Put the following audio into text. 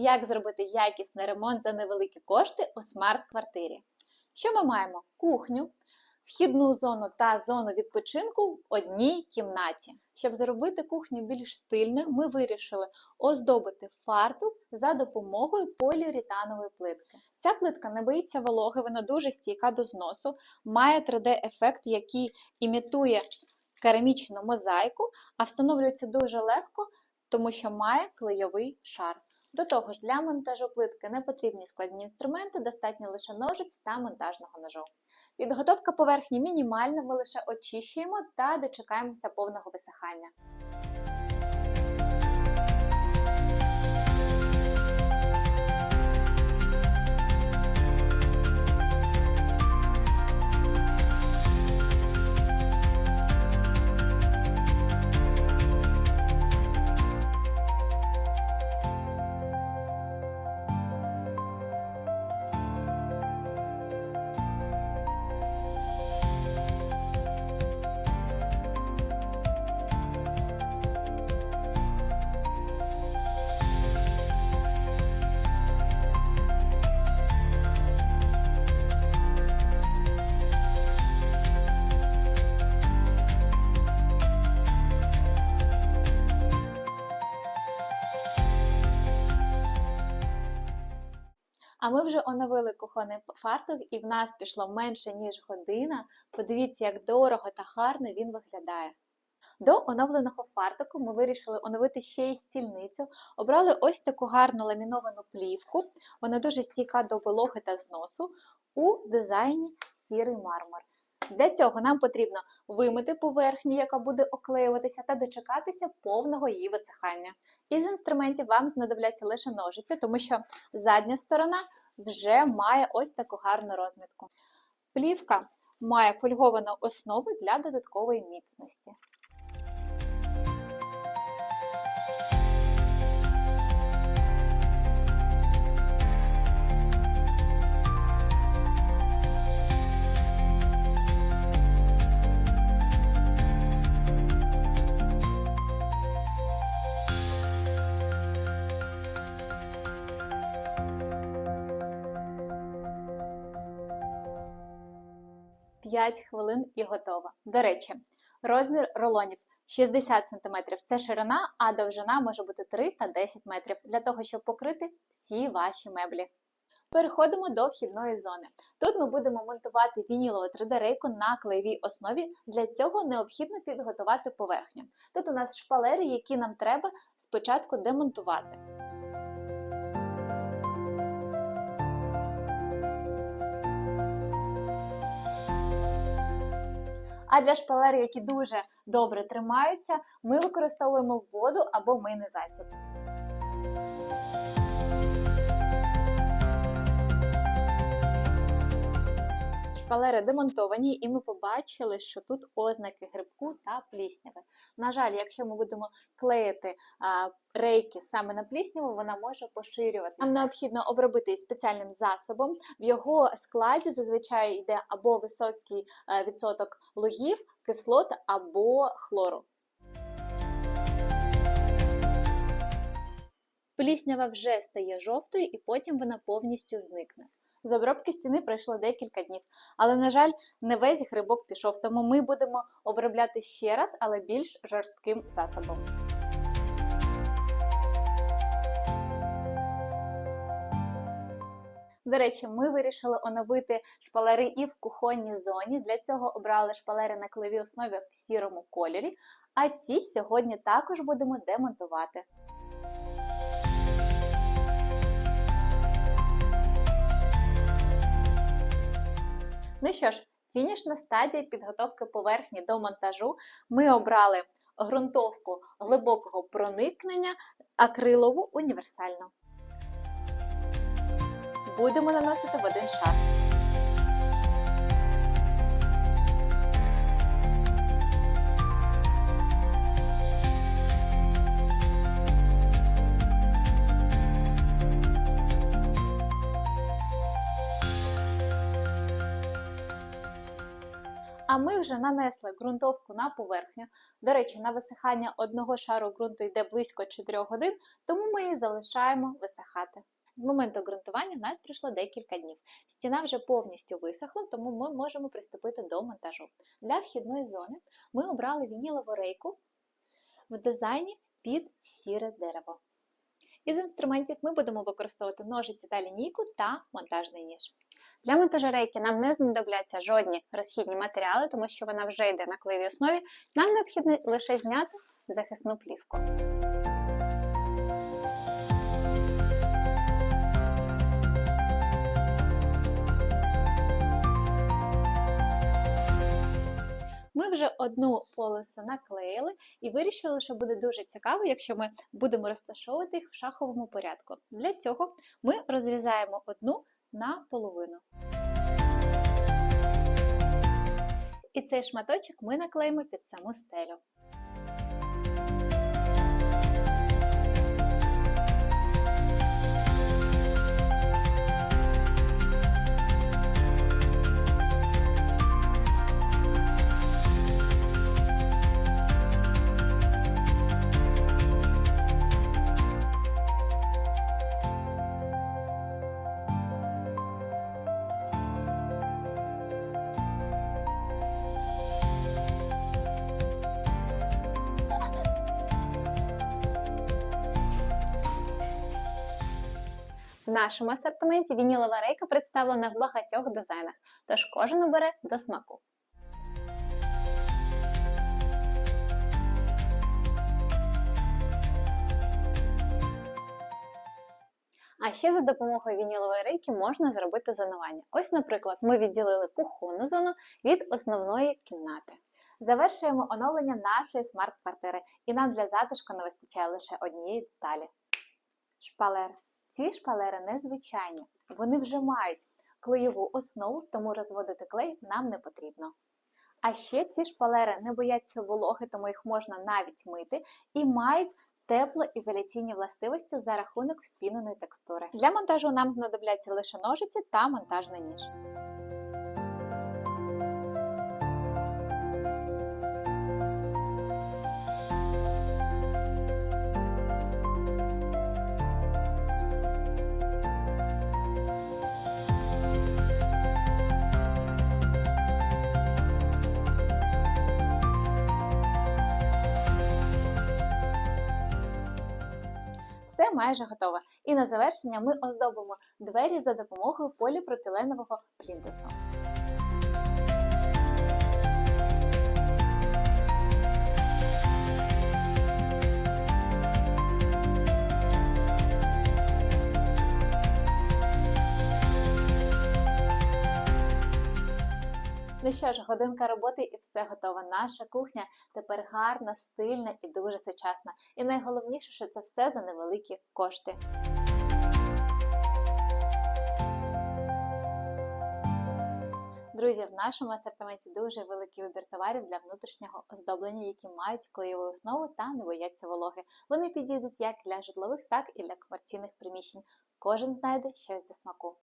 Як зробити якісний ремонт за невеликі кошти у смарт-квартирі? Що ми маємо? Кухню, вхідну зону та зону відпочинку в одній кімнаті. Щоб зробити кухню більш стильною, ми вирішили оздобити фартук за допомогою поліуретанової плитки. Ця плитка не боїться вологи, вона дуже стійка до зносу, має 3D-ефект, який імітує керамічну мозаїку, а встановлюється дуже легко, тому що має клейовий шар. До того ж, для монтажу плитки не потрібні складні інструменти, достатньо лише ножиць та монтажного ножу. Підготовка поверхні мінімальна, ми лише очищуємо та дочекаємося повного висихання. А ми вже оновили кухонний фартух, і в нас пішло менше ніж година. Подивіться, як дорого та гарно він виглядає. До оновленого фартуку ми вирішили оновити ще й стільницю. Обрали ось таку гарну ламіновану плівку. Вона дуже стійка до вологи та зносу у дизайні сірий мармур. Для цього нам потрібно вимити поверхню, яка буде оклеюватися, та дочекатися повного її висихання. Із інструментів вам знадобляться лише ножиці, тому що задня сторона вже має ось таку гарну розмітку. Плівка має фольговану основу для додаткової міцності. П'ять хвилин і готово. До речі, розмір рулонів 60 см це ширина, а довжина може бути 3 та 10 метрів для того, щоб покрити всі ваші меблі. Переходимо до вхідної зони. Тут ми будемо монтувати вінілову 3D-рейку на клеєвій основі. Для цього необхідно підготувати поверхню. Тут у нас шпалери, які нам треба спочатку демонтувати. А для шпалер, які дуже добре тримаються, ми використовуємо воду або мийний засіб. Шпалери демонтовані, і ми побачили, що тут ознаки грибку та плісняви. На жаль, якщо ми будемо клеїти рейки саме на плісняву, вона може поширюватися. Нам необхідно обробити її спеціальним засобом. В його складі зазвичай йде або високий е, відсоток логів, кислот або хлору. Пліснява вже стає жовтою і потім вона повністю зникне. З обробки стіни пройшло декілька днів, але, на жаль, не весь грибок пішов, тому ми будемо обробляти ще раз, але більш жорстким засобом. До речі, ми вирішили оновити шпалери і в кухонній зоні. Для цього обрали шпалери на клевій основі в сірому кольорі, а ці сьогодні також будемо демонтувати. Ну що ж, фінішна стадія підготовки поверхні до монтажу. Ми обрали ґрунтовку глибокого проникнення, акрилову універсальну. Будемо наносити в один шар. А ми вже нанесли ґрунтовку на поверхню. До речі, на висихання одного шару ґрунту йде близько 4 годин, тому ми її залишаємо висихати. З моменту ґрунтування в нас пройшло декілька днів. Стіна вже повністю висохла, тому ми можемо приступити до монтажу. Для вхідної зони ми обрали вінілову рейку в дизайні під сіре дерево. Із інструментів ми будемо використовувати ножиці та лінійку та монтажний ніж. Для монтажу рейки нам не знадобляться жодні розхідні матеріали, тому що вона вже йде на клеєвій основі. Нам необхідно лише зняти захисну плівку. Ми вже одну полосу наклеїли і вирішили, що буде дуже цікаво, якщо ми будемо розташовувати їх в шаховому порядку. Для цього ми розрізаємо одну на половину. І цей шматочок ми наклеїмо під саму стелю. Нашому асортименті вінілова рейка представлена в багатьох дизайнах, тож кожен обере до смаку. А ще за допомогою вінілової рейки можна зробити зонування. Ось, наприклад, ми відділили кухонну зону від основної кімнати. Завершуємо оновлення нашої смарт-квартири, і нам для затишку не вистачає лише однієї деталі шпалер. Ці шпалери незвичайні, вони вже мають клеєву основу, тому розводити клей нам не потрібно. А ще ці шпалери не бояться вологи, тому їх можна навіть мити і мають теплоізоляційні властивості за рахунок вспіненої текстури. Для монтажу нам знадобляться лише ножиці та монтажний ніж. Майже готова. І на завершення ми оздобимо двері за допомогою поліпропіленового плінтусу. Ну що ж, годинка роботи і все готово. Наша кухня тепер гарна, стильна і дуже сучасна. І найголовніше, що це все за невеликі кошти. Друзі, в нашому асортименті дуже великий вибір товарів для внутрішнього оздоблення, які мають клеєву основу та не бояться вологи. Вони підійдуть як для житлових, так і для комерційних приміщень. Кожен знайде щось до смаку.